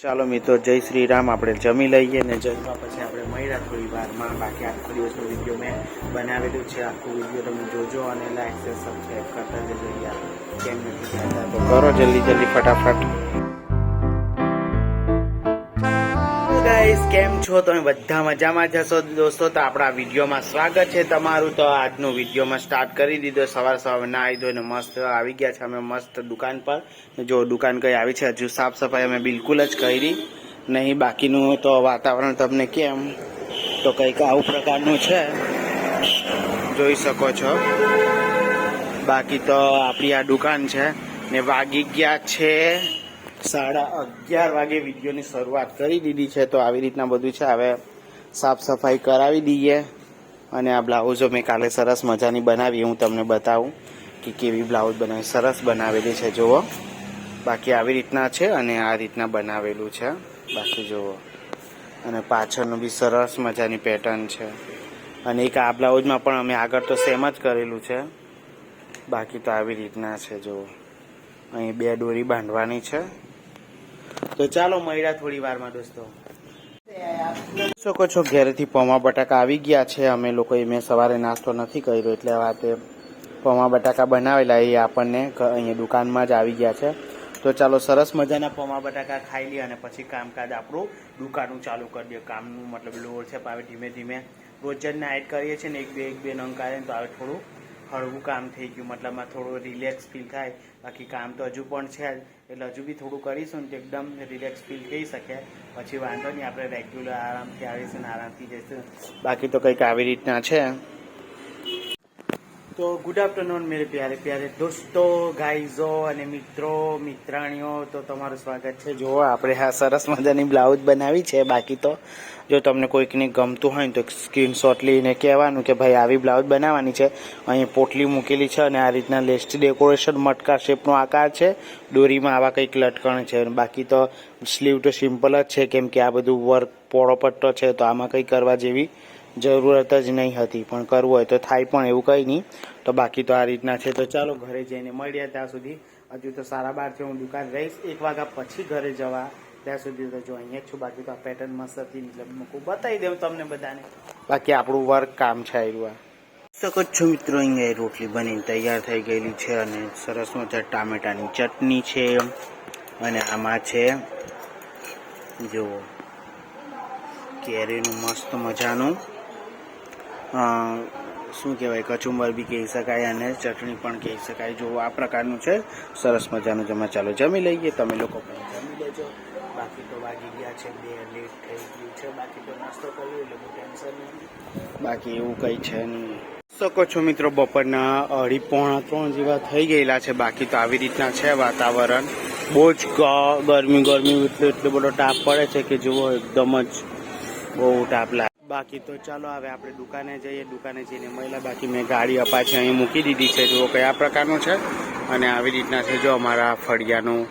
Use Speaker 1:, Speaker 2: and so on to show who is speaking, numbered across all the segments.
Speaker 1: ચાલો મિત્રો, જય શ્રી રામ. આપણે જમી લઈએ ને જમવા પછી આપણે મળ્યા થોડી વારમાં બાકી આખો દિવસનો વીડિયો મેં બનાવેલું છે. આખો વીડિયો તમે જોજો અને લાઈક સબસ્ક્રાઈબ કરતા જજો કેમ નથી તો કરો જલ્દી જલ્દી, ફટાફટ. ગાઈસ, કેમ છો? તમે બધા મજામાં જશો દોસ્તો? તો આપણા વિડીયોમાં સ્વાગત છે તમારું. તો આજનો વિડીયોમાં સ્ટાર્ટ કરી દીધો. સવાર સવાર નાહી ધોઈને મસ્ત આવી ગયા છે. અમે મસ્ત દુકાન પર. જો દુકાન કઈ આવી છે, હજુ સાફ સફાઈ અમે બિલકુલ જ કરી નહીં. બાકીનું તો વાતાવરણ તમને કેમ? તો કંઈક આવું પ્રકારનું છે. જોઈ શકો છો. બાકી તો આપણી આ દુકાન છે ને વાગી ગયા છે સાડા અગિયાર વાગે વિડીયોની શરૂઆત કરી દીધી છે, તો આવી રીતના બધું છે. હવે સાફ સફાઈ કરાવી દઈએ અને આ બ્લાઉઝો મેં કાલે સરસ મજાની બનાવી. હું તમને બતાવું કે કેવી બ્લાઉઝ બનાવી, સરસ બનાવેલી છે, જુઓ. બાકી આવી રીતના છે અને આ રીતના બનાવેલું છે. બાકી જુઓ. અને પાછળનું બી સરસ મજાની પેટર્ન છે. અને એક આ બ્લાઉઝમાં પણ અમે આગળ તો સેમ જ કરેલું છે. બાકી તો આવી રીતના છે, જુઓ. અહીં બે દોરી બાંધવાની છે. તો ચાલો મળ્યા થોડી વારમાં દોસ્તો. શકો છો ઘરેથી પૌવા બટાકા આવી ગયા છે. અમે લોકોએ મેં સવારે નાસ્તો નથી કર્યો એટલે વાતે પૌવા બટાકા બનાવેલા એ આપણને અહીંયા દુકાનમાં જ આવી ગયા છે. તો ચાલો સરસ મજાના પૌવા બટાકા ખાઈ લઈએ અને પછી કામકાજ આપણું દુકાનનું ચાલુ કરી દઈએ. કામનું મતલબ લોડ છે હવે ધીમે ધીમે રોજ જ નાઇટ કરીએ છીએ ને એક બે એક બે નંગ કાઢે તો હવે થોડું હળવું કામ થઈ ગયું. મતલબમાં થોડું રિલેક્સ ફીલ થાય. બાકી કામ તો હજુ પણ છે. જ એટલે હજુ બી થોડું કરીશું ને તો એકદમ રિલેક્સ ફીલ થઈ શકે. પછી વાંધો નહીં, આપણે રેગ્યુલર આરામથી આવીશું ને આરામથી જઈશું. બાકી તો કંઈક આવી રીતના છે. તો ગુડ આફ્ટરનૂન મેરે પ્યારે પ્યારે દોસ્તો, ગાઈઝો અને મિત્રો, મિત્રાણીઓ. તો તમારું સ્વાગત છે. જો આપણે હા સરસ મજાની બ્લાઉઝ બનાવી છે. બાકી તો જો તમને કોઈકને ગમતું હોય ને તો સ્ક્રીનશોટ લઈને કહેવાનું કે ભાઈ, આવી બ્લાઉઝ બનાવવાની છે. અહીં પોટલી મૂકેલી છે અને આ રીતના લેસ્ટ ડેકોરેશન મટકા શેપનો આકાર છે. દોરીમાં આવા કંઈક લટકણ છે. બાકી તો સ્લીવ તો સિમ્પલ જ છે. કેમ કે આ બધું વર્ક પોળો પટ્ટો છે, તો આમાં કંઈ કરવા જેવી જરૂરત જ નહીં હતી. પણ કરવું હોય તો થાય પણ એવું કંઈ નહીં. તો બાકી તો આ રીતના છે. તો ચાલો ઘરે જઈને મળ્યા ત્યાં સુધી. હજુ તો સારા બારથી હું દુકાન રહીશ. એક વાગ્યા પછી ઘરે જવા ત્યાં સુધી તો જો અહીંયા જ છું. બાકી તો આ પેટર્ન મસ્ત હતી એટલે મૂકું. બતાવી દઉં તમને બધાને. બાકી આપણું વર્ક કામ છે આવ્યું શકો છો મિત્રો અહીંયા રોટલી બનીને તૈયાર થઈ ગયેલી છે અને સરસ મજા ટામેટાની ચટણી છે. અને આમાં છે જુઓ કેરીનું મસ્ત મજાનું શું કહેવાય કચુંબર બી કહી શકાય અને ચટણી પણ કહી શકાય. જો આ પ્રકારનું છે. સરસ મજાનું જમા ચાલો જમી લઈએ. તમે લોકો પણ જમી લેજો. બાકી તો વાગી ગયા છે, બે લેટ થઈ ગયું છે. બાકી તો નાસ્તો કર્યો એટલે કોઈ ટેન્શન નહીં બાકી એવું કંઈ છે નહીં. શકો છો મિત્રો, બપોરના અઢી પોણા ત્રણ જેવા થઈ ગયેલા છે. બાકી તો આવી રીતના છે વાતાવરણ. બહુ જ ગરમી ગરમી, એટલો એટલો બધો તાપ પડે છે કે જુઓ, એકદમ જ બહુ તાપ લાગે. બાકી તો ચાલો, હવે આપણે દુકાને જઈએ. દુકાને જઈને મહિલા બાકી મેં ગાડી અપાચે અહીં મૂકી દીધી છે. જુઓ કયા પ્રકારનું છે. અને આવી રીતના છે જો અમારા ફળિયાનું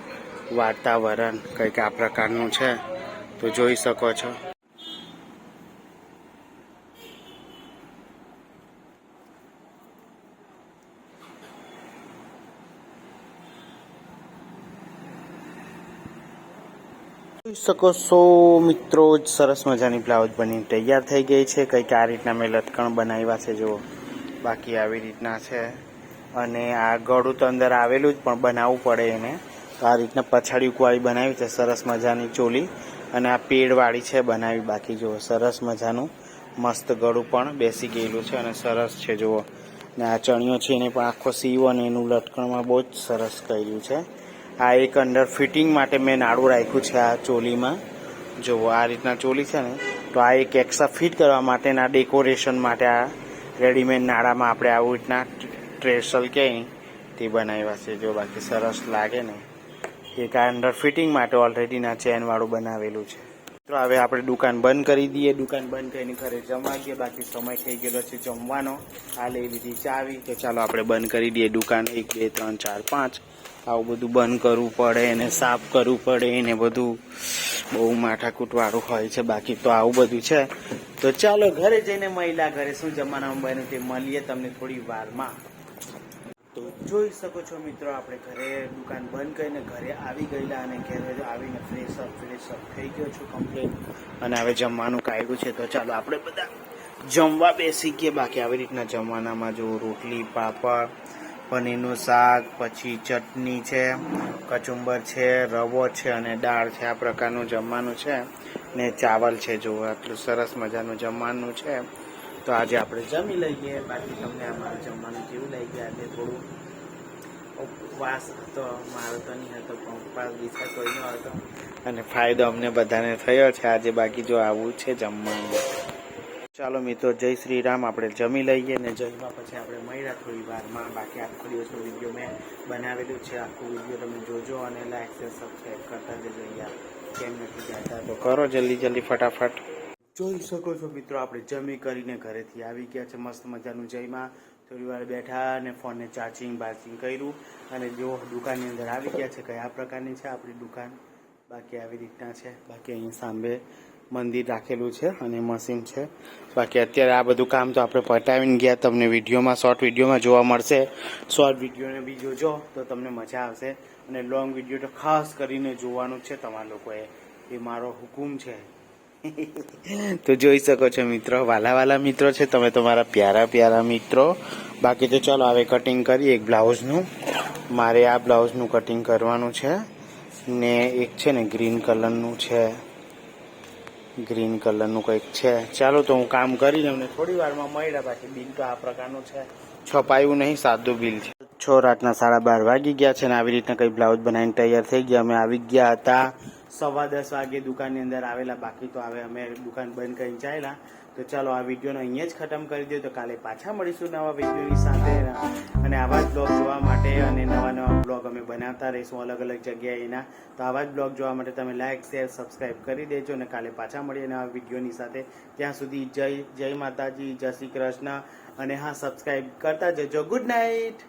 Speaker 1: વાતાવરણ કંઈક આ પ્રકારનું છે, તો જોઈ શકો છો. જોઈ શકો છો મિત્રો, જ સરસ મજાની બ્લાઉઝ બની તૈયાર થઈ ગઈ છે. કંઈક આ રીતના મેં લટકણ બનાવ્યા છે, જુઓ. બાકી આવી રીતના છે. અને આ ગળું તો અંદર આવેલું જ, પણ બનાવવું પડે એને. આ રીતના પછાડી કુવાળી બનાવી છે, સરસ મજાની ચોલી. અને આ પેડવાળી છે બનાવી બાકી, જુઓ, સરસ મજાનું, મસ્ત ગળું પણ બેસી ગયેલું છે અને સરસ છે, જુઓ. ને આ ચણિયો છે, એને પણ આખો સીવ અને એનું લટકણમાં બહુ જ સરસ કર્યું છે. આ એક અંડર ફિટિંગ માટે મેં નાડું રાખ્યું છે આ ચોલીમાં. જુઓ, આ રીતના ચોલી છે ને, તો આ એક એક્સ્ટ્રા ફિટ કરવા માટેના ડેકોરેશન માટે આ રેડીમેડ નાડામાં આપણે આવું રીતના ટ્રેસલ કે તે બનાવ્યા છે. જો બાકી સરસ લાગે ને એક આ અંડર ફિટિંગ માટે ઓલરેડીના ચેનવાળું બનાવેલું છે. તો હવે આપણે દુકાન બંધ કરી દઈએ. દુકાન બંધ કરીને ઘરે જમવા ગયા બાકી સમય થઈ ગયેલો છે જમવાનો. આ લઈ લીધી ચાવી. તો ચાલો આપણે બંધ કરી દઈએ દુકાન. એક, બે, ત્રણ, ચાર, પાંચ. આવું બધું બંધ કરવું પડે એને સાફ કરવું પડે એને બધું. બહુ માથાકૂટવાળું હોય છે. બાકી તો આવું બધું છે. તો ચાલો ઘરે જઈને મહિલા ઘરે શું જમવાના બન્યું તે મળીએ તમને થોડી વારમાં. તો જોઈ શકો છો મિત્રો, આપણે ઘરે દુકાન બંધ કરીને ઘરે આવી ગયેલા અને ઘરે આવીને ફ્રેશ અપ ફ્રેશ અપ થઈ ગયો છું કમ્પ્લીટ અને હવે જમવાનું કાઢ્યું છે. તો ચાલો આપણે બધા જમવા બેસી ગઈએ બાકી આવી રીતના જમવાનામાં જો રોટલી, પાપડ, પનીરનું શાક, પછી ચટણી છે, કચુંબર છે, રવો છે અને દાળ છે. આ પ્રકારનું જમવાનું છે ને ચાવલ છે. જો આટલું સરસ મજાનું જમવાનું છે. તો આજે આપણે જમી લઈએ. બાકી તમને અમારું જમવાનું કેવું લાગી આજે થોડું ઉપવાસ હતો. મારો તો નહીં હતો, પણ ઉપવાસ બીજા કોઈનો હતો. અને ફાયદો અમને બધાને થયો છે. આજે બાકી જો આવું છે જમવાનું. ચાલો મિત્રો, જય શ્રી રામ. આપણે જમી લઈએ ને જમવા પછી આપણે મળ્યા થોડી વારમાં. બાકી આખો દિવસનો વીડિયો મેં બનાવેલું છે. આખું વીડિયો તમે જોજો અને લાઈક છે સબસ્ક્રાઈબ કરતા જજો યાર કેમ નથી જાતા? તો કરો જલ્દી જલ્દી, ફટાફટ. જોઈ શકો છો મિત્રો, આપણે જમી કરીને ઘરેથી આવી ગયા છે, મસ્ત મજાનું જઈમાં થોડી વાર બેઠા અને ફોનને ચાર્જિંગ બાર્જિંગ કર્યું અને જો દુકાનની અંદર આવી ગયા છે, કયા પ્રકારની છે આપણી દુકાન? બાકી આવી રીતના છે. બાકી અહીં સાંભે મંદિર રાખેલું છે અને મશીન છે. બાકી અત્યારે આ બધું કામ તો આપણે પટાવીને ગયા, તમને વિડીયોમાં, શોર્ટ વિડીયોમાં જોવા મળશે. શોર્ટ વિડીયોને બી જોજો તો તમને મજા આવશે. અને લોંગ વીડિયો તો ખાસ કરીને જોવાનું છે, તમારા લોકોએ. એ મારો હુકુમ છે. તો જોઈ શકો છો મિત્રો, વાલા વાલા મિત્રો છે, તમે તમારા પ્યારા પ્યારા મિત્રો. બાકી તો ચાલો હવે કટિંગ કરીએ એક બ્લાઉઝનું મારે આ બ્લાઉઝનું કટિંગ કરવાનું છે. ને એક છે ને ગ્રીન કલરનું છે. ગ્રીન કલરનું કંઈક છે. ચાલો તો હું કામ કરીને અમને થોડી વારમાં મળ્યા બાકી બિલ તો આ પ્રકારનું છે. છપાયું નહીં, સાદું બિલ છે. છ રાતના સાડા બાર વાગી ગયા છે ને આવી રીતના કંઈ બ્લાઉઝ બનાવીને તૈયાર થઈ ગયા. અમે આવી ગયા હતા. સવા દસ વાગે દુકાનની અંદર આવેલા, બાકી તો હવે અમે દુકાન બંધ કરીને ચાલ્યા. તો ચાલો આ વિડીયોને અહીંયા જ ખતમ કરી દઈએ. તો કાલે પાછા મળીશું નવા વિડીયોની સાથે. અને આવા જ બ્લોગ જોવા માટે અને નવા નવા બ્લોગ અમે બનાવતા રહીશું અલગ અલગ જગ્યાએ એના. તો આવા જ બ્લોગ જોવા માટે તમે લાઇક શેર સબસ્ક્રાઈબ કરી દેજો અને કાલે પાછા મળીએ નવા વિડીયોની સાથે. ત્યાં સુધી જય જય માતાજી, જય શ્રી કૃષ્ણ. અને હા સબસ્ક્રાઈબ કરતા જજો. Good night!